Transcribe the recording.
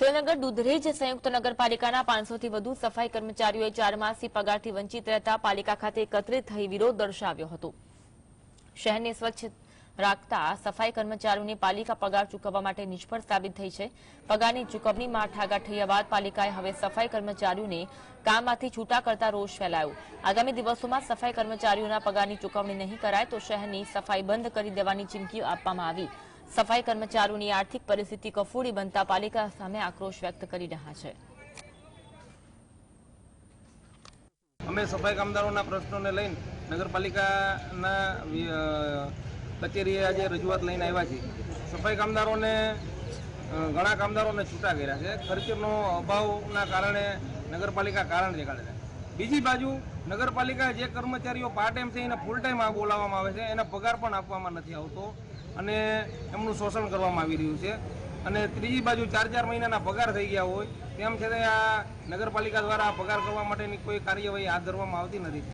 સુરેન્દ્રનગર દુધરેજ સંયુક્ત નગરપાલિકાના પાંચસોથી વધુ સફાઈ કર્મચારીઓએ ચાર માસથી પગારથી વંચિત રહેતા પાલિકા ખાતે એકત્રિત થઈ વિરોધ દર્શાવ્યો હતો. શહેરને સ્વચ્છ રાખતા સફાઈ કર્મચારીઓને પાલિકા પગાર ચૂકવવા માટે નિષ્ફળ સાબિત થઈ છે. પગારની ચૂકવણીમાં ઠાગા ઠૈયા બાદ પાલિકાએ હવે સફાઈ કર્મચારીઓને કામમાંથી છૂટા કરતા રોષ ફેલાયો. આગામી દિવસોમાં સફાઈ કર્મચારીઓના પગારની ચૂકવણી નહીં કરાય તો શહેરની સફાઈ બંધ કરી દેવાની ચીમકી આપવામાં આવી. સફાઈ કર્મચારીઓની આર્થિક પરિસ્થિતિ કફોડી બનતા પાલિકા સામે આક્રોશ વ્યક્ત કરી રહ્યા છે. અમે સફાઈ કામદારોના પ્રશ્નોને લઈને નગરપાલિકાના કચેરીએ આજે રજૂઆત લઈને આવ્યા છીએ. સફાઈ કામદારોને ઘણા કામદારોને છૂટા કર્યા છે. ખર્ચનો અભાવના કારણે નગરપાલિકા કારણ દેખાડે છે. બીજી બાજુ નગરપાલિકા જે કર્મચારીઓ પાર્ટ ટાઈમ છે એને ફૂલ ટાઈમ આ બોલાવવામાં આવે છે, એના પગાર પણ આપવામાં નથી આવતો અને એમનું શોષણ કરવામાં આવી રહ્યું છે. અને ત્રીજી બાજુ ચાર ચાર મહિનાના પગાર થઈ ગયા હોય, તેમ છતાં આ નગરપાલિકા દ્વારા પગાર કરવા માટેની કોઈ કાર્યવાહી હાથ ધરવામાં આવતી નથી.